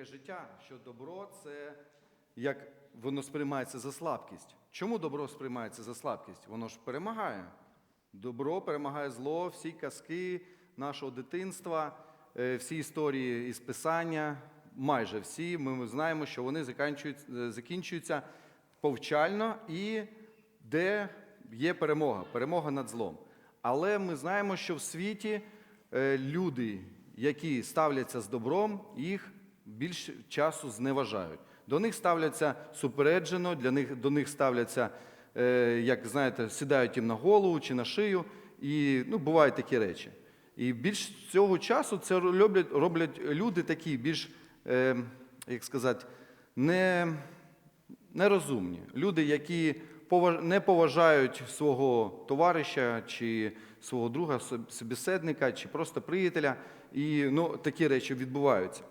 таке життя, що добро це як воно сприймається за слабкість. Чому добро сприймається за слабкість? Воно ж перемагає. Добро перемагає зло, всі казки нашого дитинства, е, всі історії із писання, майже всі. Ми знаємо, що вони е, закінчуються повчально і де є перемога, перемога над злом. Але ми знаємо, що в світі е, люди, які ставляться з добром, їх більш часу зневажають. До них ставляться супереджено, для них, до них ставляться, е, як знаєте, сідають їм на голову чи на шию, і ну, бувають такі речі. І більш цього часу це роблять, роблять люди такі, більш, е, як сказати, не, нерозумні. Люди, які не поважають свого товариша чи свого друга, соб- собеседника, чи просто приятеля. І ну, такі речі відбуваються.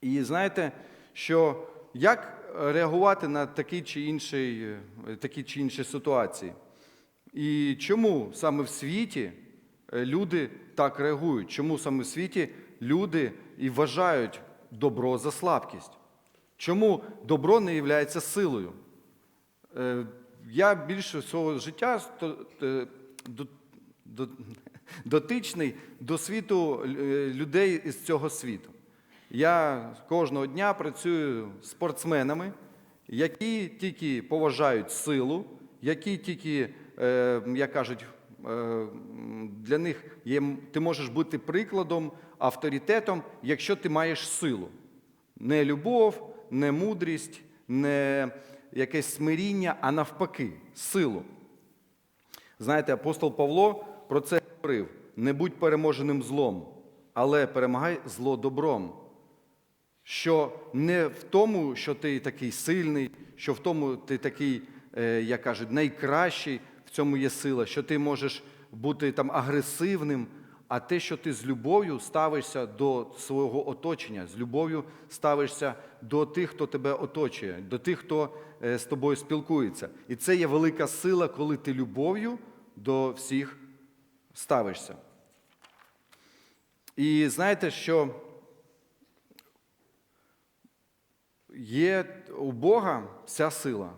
І знаєте, що як реагувати на такі чи інші, е, такі чи інші ситуації? І чому саме в світі е, люди так реагують? Чому саме в світі люди і вважають добро за слабкість? Чому добро не є силою? Е, Я більше свого життя дотичний до світу людей із цього світу. Я кожного дня працюю з спортсменами, які тільки поважають силу, які тільки, е, як кажуть, е, для них є, ти можеш бути прикладом, авторитетом, якщо ти маєш силу. Не любов, не мудрість, не якесь смиріння, а навпаки, силу. Знаєте, апостол Павло про це говорив: не будь переможеним злом, але перемагай зло добром. Що не в тому, що ти такий сильний, що в тому ти такий, е, як кажуть, найкращий, в цьому є сила, що ти можеш бути там агресивним, а те, що ти з любов'ю ставишся до свого оточення, з любов'ю ставишся до тих, хто тебе оточує, до тих, хто е, з тобою спілкується. І це є велика сила, коли ти любов'ю до всіх ставишся. І знаєте, що є у Бога вся сила,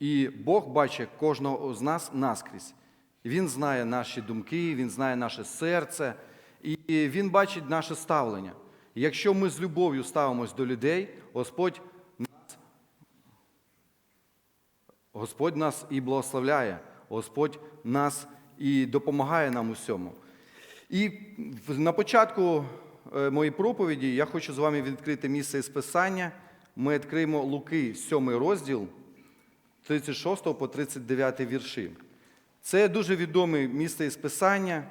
і Бог бачить кожного з нас наскрізь. Він знає наші думки, Він знає наше серце, і Він бачить наше ставлення. Якщо ми з любов'ю ставимось до людей, Господь нас, Господь нас і благословляє, Господь нас і допомагає нам у всьому. І на початку е, моєї проповіді я хочу з вами відкрити місце із Писання. Ми відкриємо Луки, 7 розділ, 36 по 39 вірші. Це дуже відоме місце із Писання,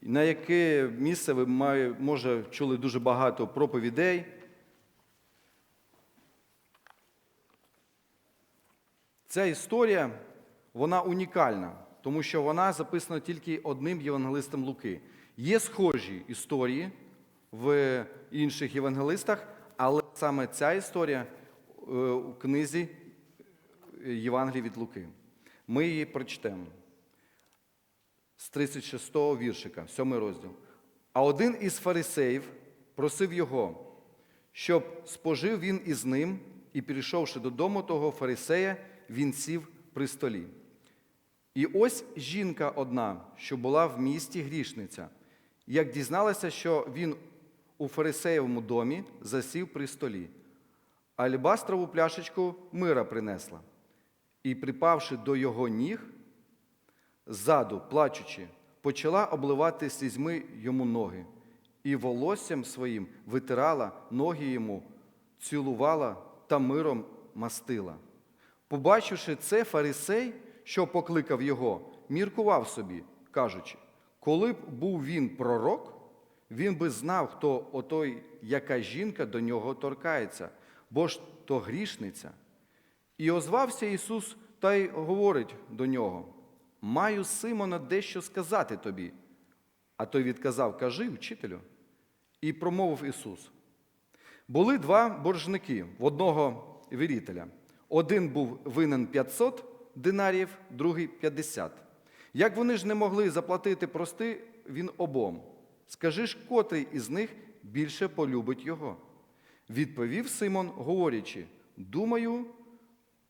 на яке місце ви може чули дуже багато проповідей. Ця історія вона унікальна, тому що вона записана тільки одним євангелистом Луки. Є схожі історії в інших євангелистах, але саме ця історія е, у книзі Євангелії від Луки. Ми її прочтемо з 36-го віршика, 7 розділ. А один із фарисеїв просив його, щоб спожив він із ним, і, прийшовши додому того фарисея, він сів при столі. І ось жінка одна, що була в місті грішниця, як дізналася, що він у фарисеєвому домі засів при столі, а алібастрову пляшечку мира принесла, і, припавши до його ніг, ззаду, плачучи, почала обливати слізьми йому ноги, і волоссям своїм витирала ноги йому, цілувала та миром мастила. Побачивши це, фарисей, що покликав його, міркував собі, кажучи, коли б був він пророк, він би знав, хто отой, яка жінка до нього торкається, бо ж то грішниця. І озвався Ісус та й говорить до нього: Маю Симона дещо сказати тобі. А той відказав: Кажи, вчителю. І промовив Ісус. Були два боржники в одного вірителя. Один був винен 500 динарів, другий 50. Як вони ж не могли заплатити прости, він обом Скажи ж, котрий із них більше полюбить його? Відповів Симон, говорячи: Думаю,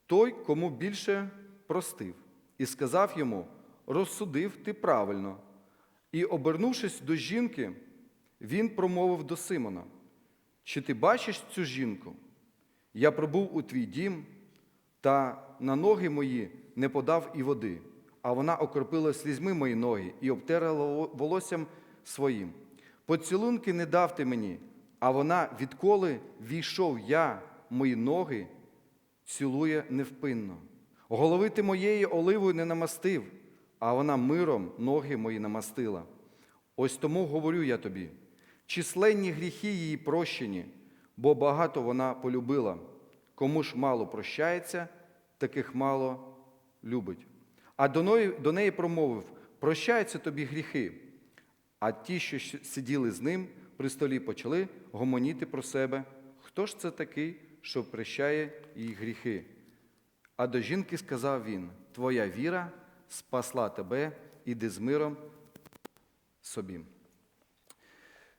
той, кому більше простив, і сказав йому: Розсудив ти правильно. І, обернувшись до жінки, він промовив до Симона: Чи ти бачиш цю жінку? Я пробув у твій дім, та на ноги мої не подав і води, а вона окропила слізьми мої ноги і обтерла волоссям своїм. Поцілунки не дав ти мені, а вона, відколи війшов я, мої ноги, цілує невпинно. Голови ти моєї оливою не намастив, а вона миром ноги мої намастила. Ось тому говорю я тобі: численні гріхи її прощені, бо багато вона полюбила. Кому ж мало прощається, таких мало любить. А до неї, промовив: прощаються тобі гріхи. А ті, що сиділи з ним при столі, почали гомоніти про себе. Хто ж це такий, що прощає їй гріхи? А до жінки сказав він: Твоя віра спасла тебе, іди з миром собі.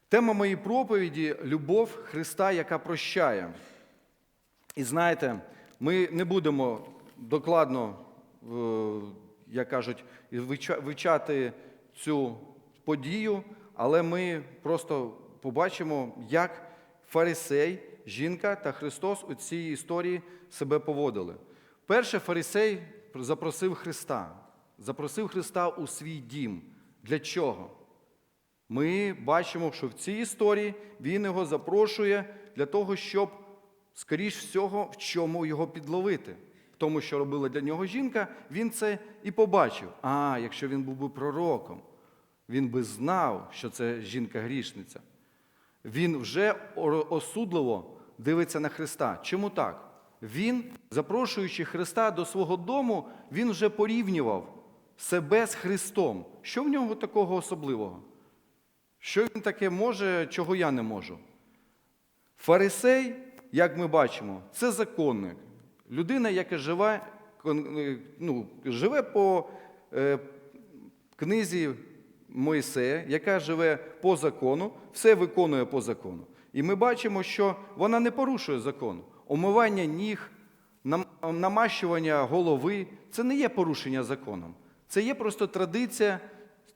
Тема моєї проповіді любов Христа, яка прощає. І знаєте, ми не будемо докладно, е, як кажуть, вивчати цю подію, але ми просто побачимо, як фарисей, жінка та Христос у цій історії себе поводили. Перше, фарисей запросив Христа, запросив Христа у свій дім. Для чого? Ми бачимо, що в цій історії він його запрошує для того, щоб, скоріш всього, в чому його підловити. В тому, що робила для нього жінка, він це і побачив. А, якщо він був би пророком, він би знав, що це жінка-грішниця. Він вже осудливо дивиться на Христа. Чому так? Він, запрошуючи Христа до свого дому, він вже порівнював себе з Христом. Що в нього такого особливого? Що він таке може, чого я не можу? Фарисей, як ми бачимо, це законник. Людина, яка живе, ну, живе по е, книзі Моїсея, яка живе по закону, все виконує по закону. І ми бачимо, що вона не порушує закон. Омивання ніг, намащування голови це не є порушення законом. Це є просто традиція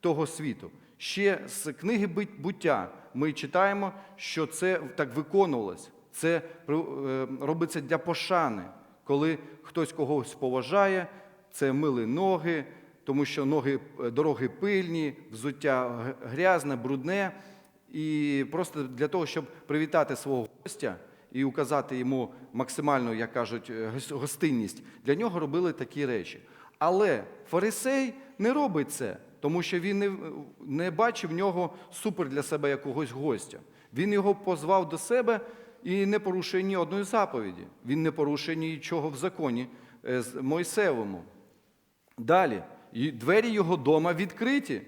того світу. Ще з книги буття ми читаємо, що це так виконувалось. Це е, робиться для пошани, коли хтось когось поважає, це мили ноги, тому що ноги, е, дороги пильні, взуття грязне, брудне. І просто для того, щоб привітати свого гостя і указати йому максимальну, як кажуть, е, гостинність, для нього робили такі речі. Але фарисей не робить це, тому що він не, не бачив в нього супер для себе якогось гостя. Він його позвав до себе і не порушує ні одної заповіді. Він не порушує нічого в законі е, з Мойсевому. Далі, і двері його дома відкриті.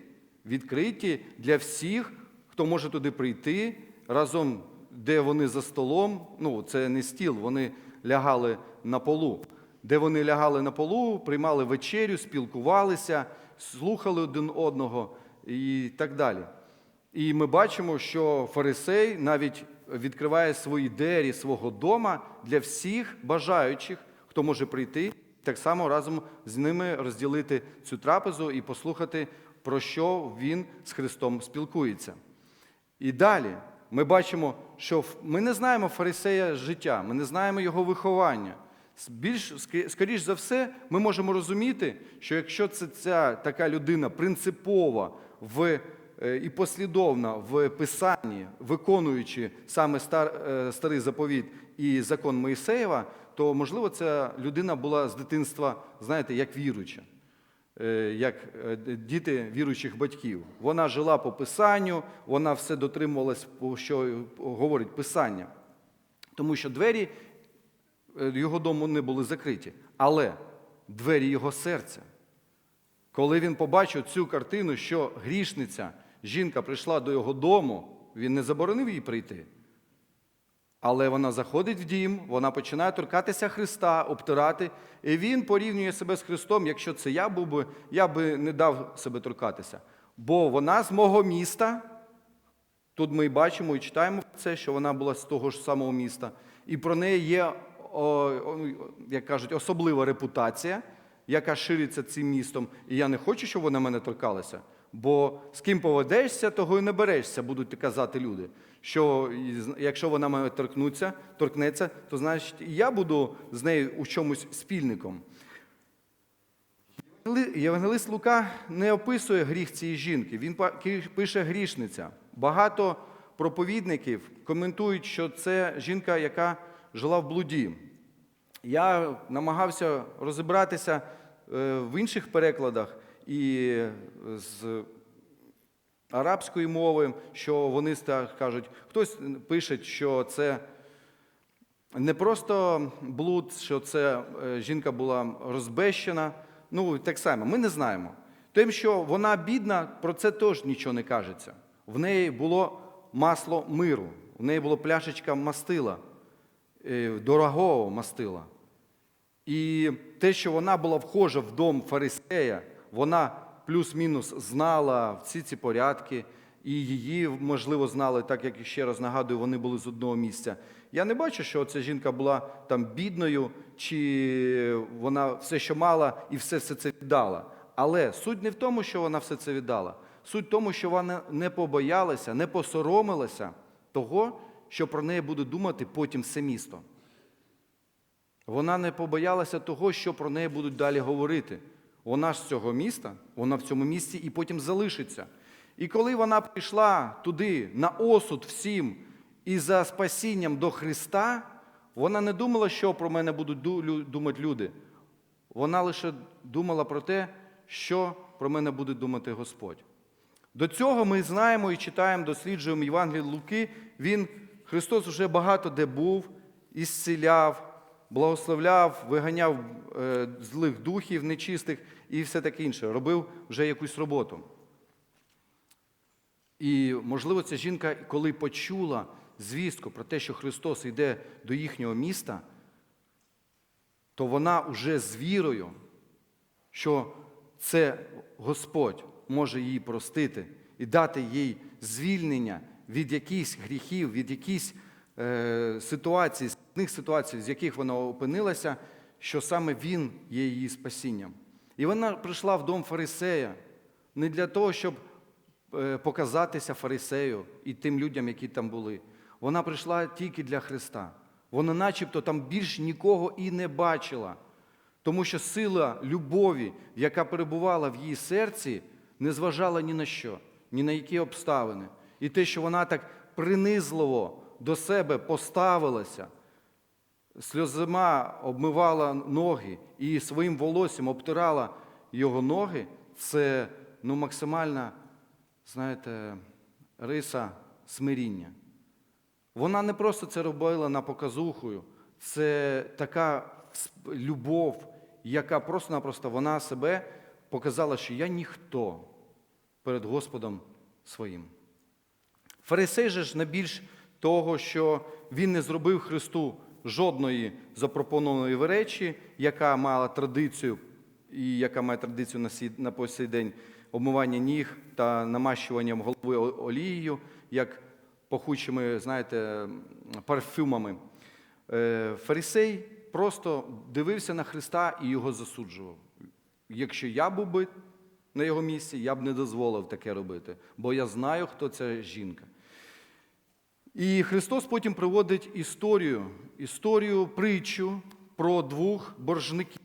Відкриті для всіх, хто може туди прийти разом, де вони за столом. Ну, це не стіл, вони лягали на полу. Де вони лягали на полу, приймали вечерю, спілкувалися, слухали один одного і так далі. І ми бачимо, що фарисей навіть відкриває свої двері свого дома для всіх бажаючих, хто може прийти, так само разом з ними розділити цю трапезу і послухати, про що він з Христом спілкується. І далі ми бачимо, що ми не знаємо фарисея життя, ми не знаємо його виховання. Більш скоріш за все, ми можемо розуміти, що якщо це ця така людина принципова в, е, і послідовна в писанні, виконуючи саме стар, е, старий заповіт і закон Моїсеєва, то можливо ця людина була з дитинства, знаєте, як віруюча е, як е, діти віруючих батьків. Вона жила по Писанню, вона все дотримувалась, що говорить Писання. Тому що двері е, його дому не були закриті. Але двері його серця. Коли він побачив цю картину, що грішниця, жінка прийшла до його дому, він не заборонив їй прийти. Але вона заходить в дім, вона починає торкатися Христа, обтирати, і він порівнює себе з Христом. Якщо це я був би, я би не дав себе торкатися. Бо вона з мого міста, Тут ми і бачимо і читаємо це, що вона була з того ж самого міста. І про неї є, о, як кажуть, особлива репутація, яка шириться цим містом. І я не хочу, щоб вона мене торкалася. Бо з ким поведешся, того і не берешся, будуть казати люди. Що якщо вона мене торкнуться, торкнеться, то значить я буду з нею у чомусь спільником. Євангели- Євангелист Лука не описує гріх цієї жінки, він пише грішниця. Багато проповідників коментують, що це жінка, яка жила в блуді. Я намагався розібратися е, в інших перекладах і з арабської мови, що вони кажуть, хтось пише, що це не просто блуд, що це е, жінка була розбещена. Ну, так само, ми не знаємо. Тим, що вона бідна, про це теж нічого не кажеться. В неї було масло миру, в неї була пляшечка мастила, е, дорогого мастила. І те, що вона була вхожа в дом фарисея, вона плюс-мінус знала всі ці порядки, і її, можливо, знали, так як ще раз нагадую, вони були з одного місця. Я не бачу, що ця жінка була там бідною, чи вона все, що мала, і все, все це віддала. Але суть не в тому, що вона все це віддала. Суть в тому, що вона не побоялася, не посоромилася того, що про неї буде думати потім все місто. Вона не побоялася того, що про неї будуть далі говорити. Вона ж з цього міста, вона в цьому місті і потім залишиться. І коли вона прийшла туди на осуд всім і за спасінням до Христа, вона не думала, що про мене будуть думати люди. Вона лише думала про те, що про мене буде думати Господь. До цього ми знаємо і читаємо, досліджуємо Євангелії Луки. Він, Христос вже багато де був, ісціляв, благословляв, виганяв е, злих духів нечистих і все таке інше. Робив вже якусь роботу. І, можливо, ця жінка, коли почула звістку про те, що Христос йде до їхнього міста, то вона вже з вірою, що це Господь може їй простити і дати їй звільнення від якихось гріхів, від якихось е, ситуацій, складних ситуацій, з яких вона опинилася, що саме Він є її спасінням. І вона прийшла в дом фарисея не для того, щоб е, показатися фарисею і тим людям, які там були. Вона прийшла тільки для Христа. Вона начебто там більш нікого і не бачила. Тому що сила любові, яка перебувала в її серці, не зважала ні на що, ні на які обставини. І те, що вона так принизливо до себе поставилася, сльозима обмивала ноги і своїм волоссям обтирала його ноги, це ну, максимальна, знаєте, риса смиріння. Вона не просто це робила на показухою, це така любов, яка просто-напросто вона себе показала, що я ніхто перед Господом своїм. Фарисей же ж не більш того, що він не зробив Христу жодної запропонованої речі, яка мала традицію, і яка має традицію на по сей день обмивання ніг та намащуванням голови олією, як пахучими, знаєте, парфюмами. Е, Фарисей просто дивився на Христа і його засуджував. Якщо я був би на його місці, я б не дозволив таке робити, бо я знаю, хто ця жінка. І Христос потім приводить історію, історію, притчу про двох боржників.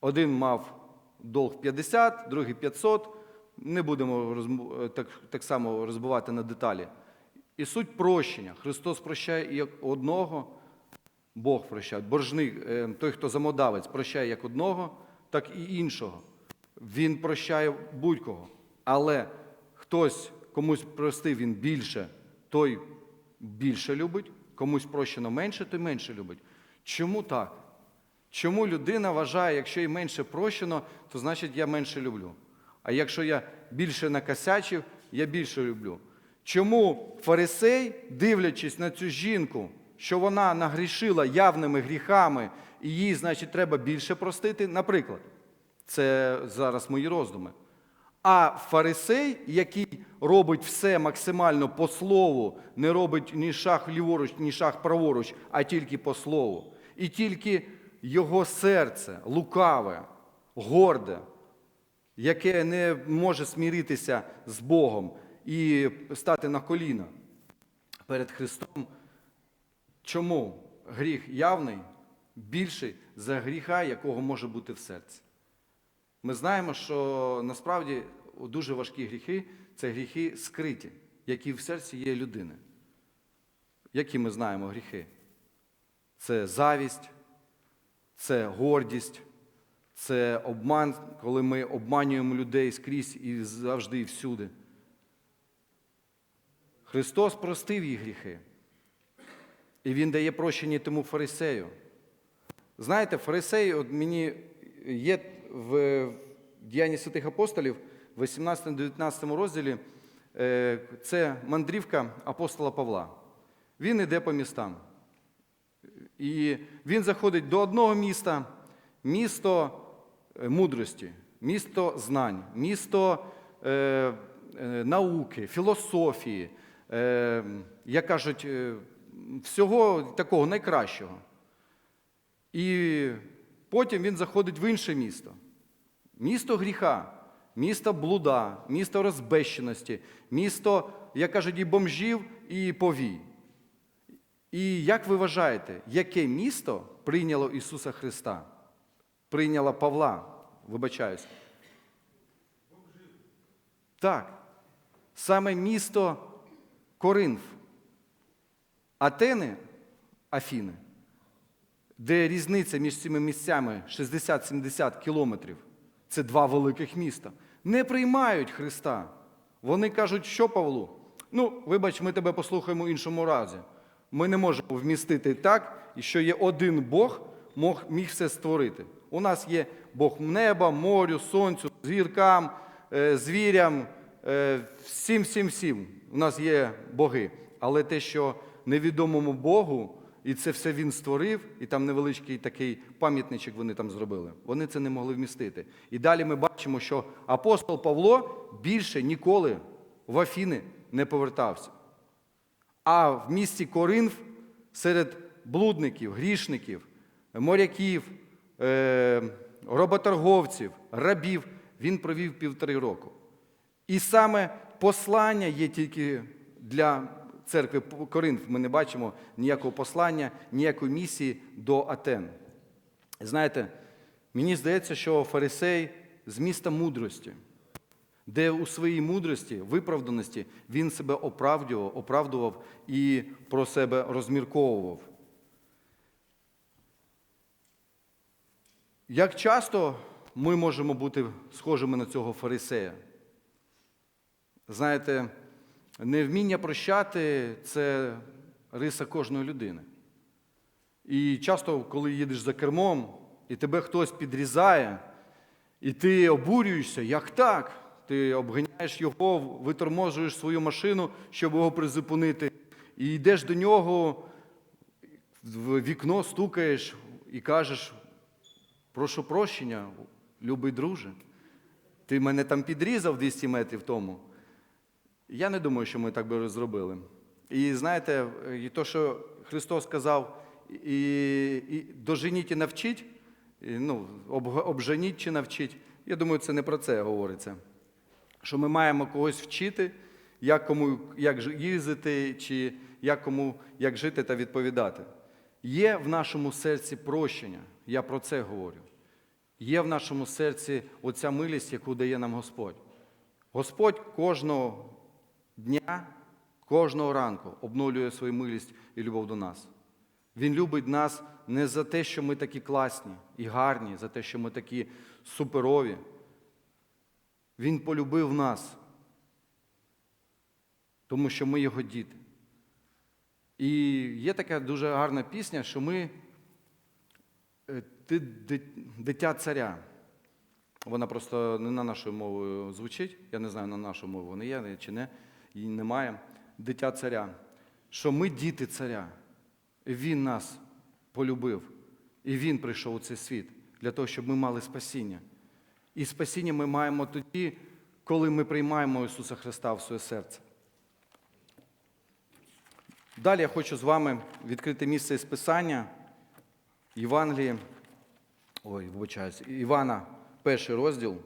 Один мав долг 50, другий 500. Не будемо розм- так, так само розбивати на деталі. І суть прощення. Христос прощає як одного, Бог прощає. Боржник, е, той, хто замодавець, прощає як одного, так і іншого. Він прощає будь-кого. Але хтось комусь простив він більше, той більше любить, комусь прощено менше, той менше любить. Чому так? Чому людина вважає, якщо їй менше прощено, то значить я менше люблю. А якщо я більше накосячив, я більше люблю. Чому фарисей, дивлячись на цю жінку, що вона нагрішила явними гріхами, і їй, значить, треба більше простити, наприклад, це зараз мої роздуми. А фарисей, який робить все максимально по слову, не робить ні шаг ліворуч, ні шаг праворуч, а тільки по слову. І тільки його серце лукаве, горде, яке не може сміритися з Богом і стати на коліна перед Христом. Чому гріх явний більший за гріха, якого може бути в серці? Ми знаємо, що насправді дуже важкі гріхи це гріхи скриті, які в серці є людини. Які ми знаємо гріхи? Це завість, це гордість, це обман, коли ми обманюємо людей скрізь і завжди і всюди. Христос простив їх гріхи. І Він дає прощення тому фарисею. Знаєте, фарисей, от мені є в Діянні святих апостолів, в 18-19 розділі, е, це мандрівка апостола Павла. Він йде по містам. І він заходить до одного міста, місто е, мудрості, місто знань, місто е, е, науки, філософії, е, як кажуть, всього такого найкращого. І потім він заходить в інше місто. Місто гріха, місто блуда, місто розбещеності, місто, як кажуть, і бомжів, і повій. І як ви вважаєте, яке місто прийняло Ісуса Христа? Прийняло Павла, вибачаюсь. Так. Саме місто Коринф. Атени, Афіни, де різниця між цими місцями 60-70 кілометрів. Це два великих міста. Не приймають Христа. Вони кажуть, що Павлу? Ну, вибач, ми тебе послухаємо в іншому разі. Ми не можемо вмістити так, що є один Бог міг все створити. У нас є Бог неба, морю, сонцю, зіркам, е, звірям, е, всім, всім, всім. У нас є боги. Але те, що невідомому Богу, і це все він створив, і там невеличкий такий пам'ятничок вони там зробили. Вони це не могли вмістити. І далі ми бачимо, що апостол Павло більше ніколи в Афіни не повертався. А в місті Коринф серед блудників, грішників, моряків, е, роботорговців, рабів він провів півтори року. І саме послання є тільки для церкви Коринф. Ми не бачимо ніякого послання, ніякої місії до Атен. Знаєте, мені здається, що фарисей з міста мудрості, де у своїй мудрості, виправданості він себе оправдував, оправдував і про себе розмірковував. Як часто ми можемо бути схожими на цього фарисея? Знаєте, невміння прощати це риса кожної людини. І часто, коли їдеш за кермом, і тебе хтось підрізає, і ти обурюєшся, як так? Ти обганяєш його, виторможуєш свою машину, щоб його призупинити, і йдеш до нього, в вікно стукаєш і кажеш, прошу прощення, любий друже, ти мене там підрізав 200 метрів тому. Я не думаю, що ми так би зробили. І знаєте, і то, що Христос сказав, і, і доженіть і навчіть, і, ну, об, обженіть чи навчіть, я думаю, це не про це говориться. Що ми маємо когось вчити, як кому як їздити, чи як кому як жити та відповідати. Є в нашому серці прощення, я про це говорю. Є в нашому серці оця милість, яку дає нам Господь. Господь кожного дня, кожного ранку обновлює свою милість і любов до нас. Він любить нас не за те, що ми такі класні і гарні, за те, що ми такі суперові. Він полюбив нас, тому що ми його діти. І є така дуже гарна пісня, що ми е, ти дитя царя. Вона просто не на нашою мовою звучить. Я не знаю, на нашу мову вона є чи не, її немає. Дитя царя. Що ми діти царя. І Він нас полюбив. І Він прийшов у цей світ для того, щоб ми мали спасіння. І спасіння ми маємо тоді, коли ми приймаємо Ісуса Христа в своє серце. Далі я хочу з вами відкрити місце із Писання Євангелії, ой, вибачаюсь, Івана, перший розділ.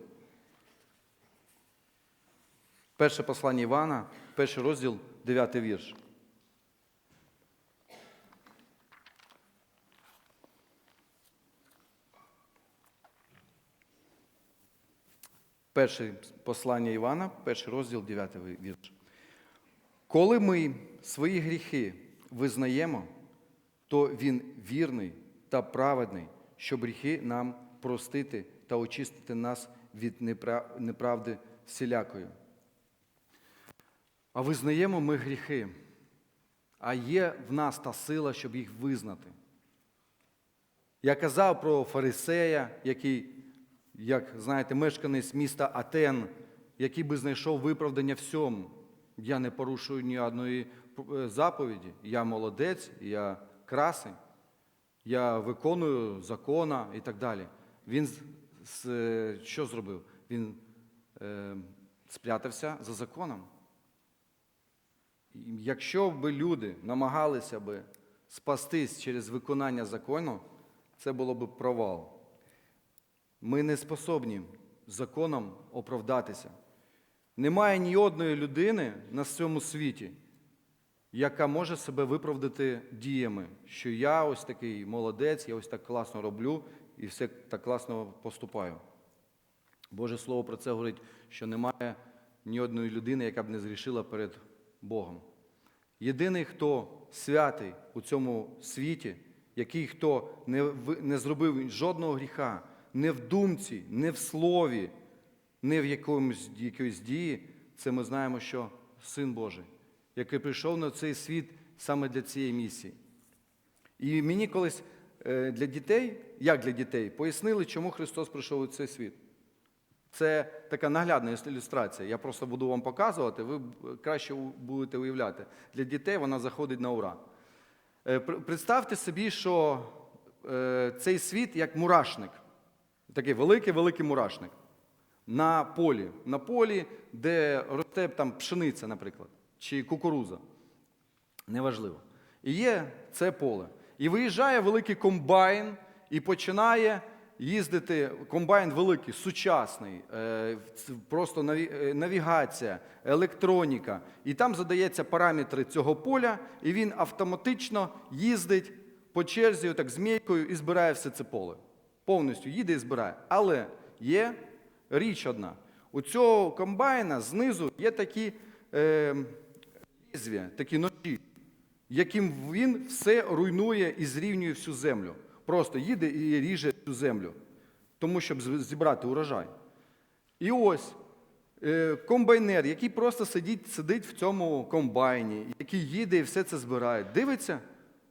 Перше послання Івана, перший розділ, дев'ятий вірш. Перше послання Івана, перший розділ, дев'ятий вірш. Коли ми свої гріхи визнаємо, то Він вірний та праведний, щоб гріхи нам простити та очистити нас від неправди всілякої. А визнаємо ми гріхи, а є в нас та сила, щоб їх визнати. Я казав про фарисея, який, як знаєте, мешканець міста Атен, який би знайшов виправдання всьому. Я не порушую ні одної е, заповіді. Я молодець, я красень, я виконую закона і так далі. Він е, що зробив? Він е, спрятався за законом. Якщо б люди намагалися би спастись через виконання закону, це було б провал. Ми не способні законом оправдатися. Немає ні одної людини на цьому світі, яка може себе виправдати діями, що я ось такий молодець, я ось так класно роблю і все так класно поступаю. Боже Слово про це говорить, що немає ні одної людини, яка б не зрішила перед Богом. Єдиний, хто святий у цьому світі, який хто не, не зробив жодного гріха, не в думці, не в слові, не в якомусь, якоїсь дії, це ми знаємо, що Син Божий, який прийшов на цей світ саме для цієї місії. І мені колись е, для дітей, як для дітей, пояснили, чому Христос прийшов у цей світ. Це така наглядна ілюстрація. Я просто буду вам показувати, ви краще будете уявляти. Для дітей вона заходить на ура. Е, Представте собі, що е, цей світ як мурашник. Такий великий-великий мурашник. На полі, на полі, де росте там пшениця, наприклад, чи кукуруза. Неважливо. І є це поле. І виїжджає великий комбайн і починає їздити. Комбайн великий, сучасний, е, просто е, навігація, електроніка. І там задається параметри цього поля, і він автоматично їздить по черзі, отак змійкою, і збирає все це поле. Повністю їде і збирає. Але є річ одна. У цього комбайна знизу є такі е, такі ножі, яким він все руйнує і зрівнює всю землю. Просто їде і ріже всю землю, тому щоб зібрати урожай. І ось е, комбайнер, який просто сидить, сидить в цьому комбайні, який їде і все це збирає, дивиться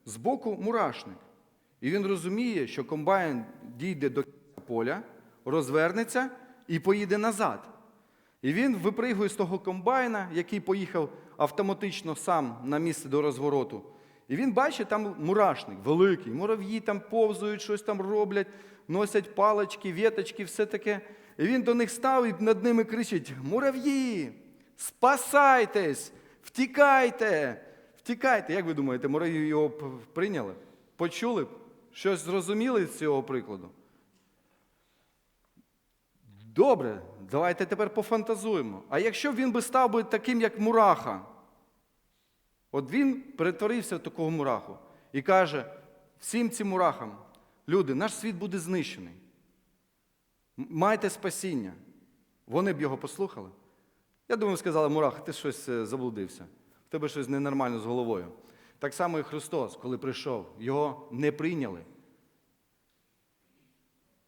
збоку мурашник. І він розуміє, що комбайн дійде до поля, розвернеться і поїде назад. І він випригує з того комбайна, який поїхав автоматично сам на місце до розвороту. І він бачить там мурашник великий. Мурав'ї там повзують, щось там роблять, носять палички, віточки, все таке. І він до них став і над ними кричить: Мурав'ї, спасайтесь, втікайте, втікайте. Як ви думаєте, мурав'ї його прийняли? Почули? б? Щось зрозуміли з цього прикладу? Добре, давайте тепер пофантазуємо. А якщо він би став би таким, як мураха, от він перетворився в такого мураху і каже всім цим мурахам, люди, наш світ буде знищений. Майте спасіння. Вони б його послухали. Я думаю, сказали, Мураха, ти щось е, заблудився. В тебе щось ненормально з головою. Так само і Христос, коли прийшов, його не прийняли,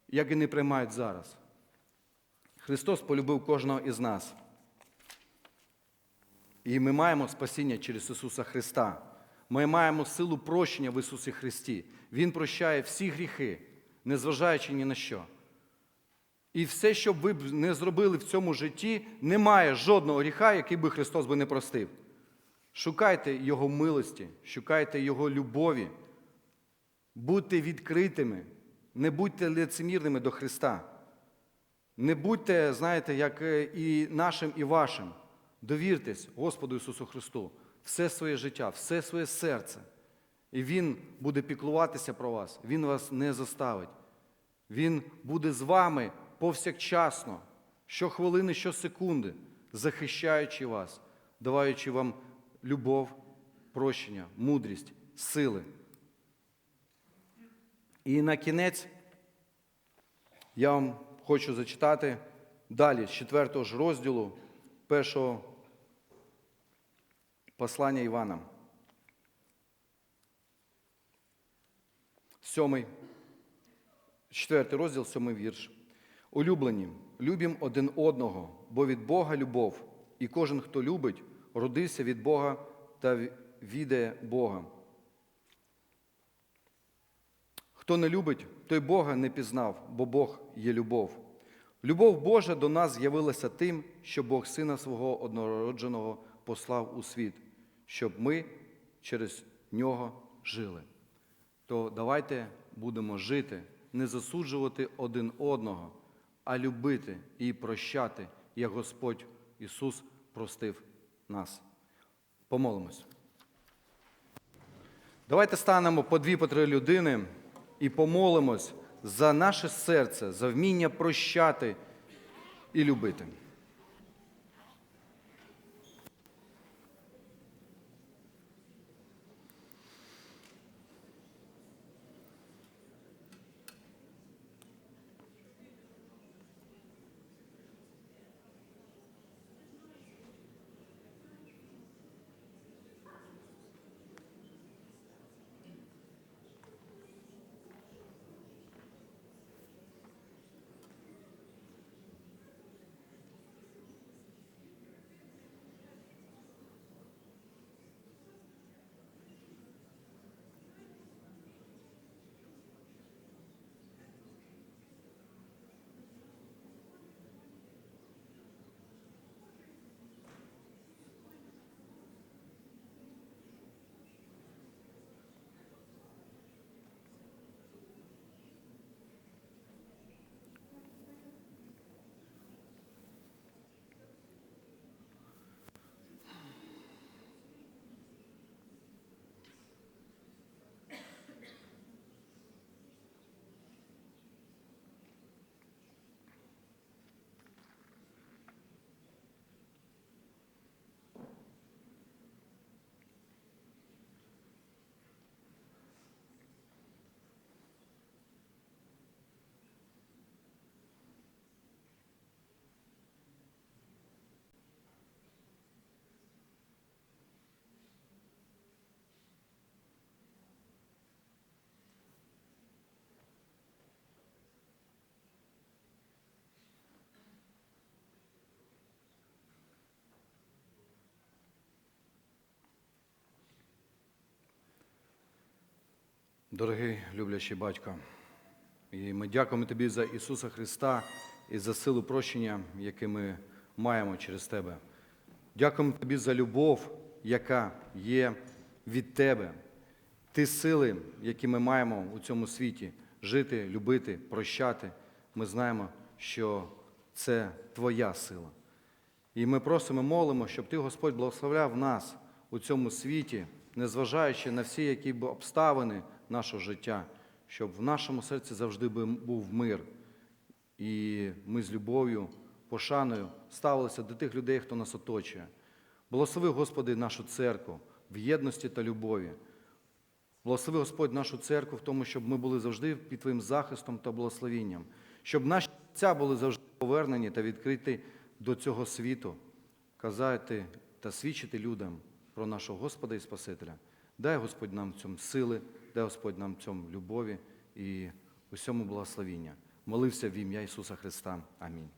як і не приймають зараз. Христос полюбив кожного із нас. І ми маємо спасіння через Ісуса Христа. Ми маємо силу прощення в Ісусі Христі. Він прощає всі гріхи, незважаючи ні на що. І все, що б ви не зробили в цьому житті, немає жодного гріха, який би Христос би не простив. Шукайте Його милості, шукайте Його любові, будьте відкритими, не будьте лицемірними до Христа. Не будьте, знаєте, як е, і нашим, і вашим. Довіртесь Господу Ісусу Христу все своє життя, все своє серце. І Він буде піклуватися про вас, Він вас не заставить. Він буде з вами повсякчасно, щохвилини, щосекунди, захищаючи вас, даваючи вам любов, прощення, мудрість, сили. І на кінець я вам хочу зачитати далі з 4 ж розділу першого послання Івана. Сьомий, четвертий розділ, сьомий вірш. Улюблені, любім один одного, бо від Бога любов, і кожен, хто любить, родився від Бога та відає Бога. Хто не любить, той Бога не пізнав, бо Бог є любов. Любов Божа до нас з'явилася тим, що Бог Сина свого однородженого послав у світ, щоб ми через нього жили. То давайте будемо жити, не засуджувати один одного, а любити і прощати, як Господь Ісус простив нас. Помолимось. Давайте станемо по дві по три людини і помолимось за наше серце, за вміння прощати і любити. Дорогий люблячий батько, і ми дякуємо Тобі за Ісуса Христа і за силу прощення, яке ми маємо через Тебе. Дякуємо Тобі за любов, яка є від Тебе. Ті сили, які ми маємо у цьому світі жити, любити, прощати, ми знаємо, що це Твоя сила. І ми просимо, молимо, щоб Ти, Господь, благословляв нас у цьому світі, незважаючи на всі які б обставини нашого життя, щоб в нашому серці завжди був мир. І ми з любов'ю, пошаною ставилися до тих людей, хто нас оточує. Благослови, Господи, нашу церкву в єдності та любові. Благослови Господь нашу церкву в тому, щоб ми були завжди під Твоїм захистом та благословінням, щоб наші серця були завжди повернені та відкриті до цього світу, казати та свідчити людям про нашого Господа і Спасителя. Дай Господь нам в цьому сили, дай Господь нам в цьому любові і усьому благословіння. Молився в ім'я Ісуса Христа. Амінь.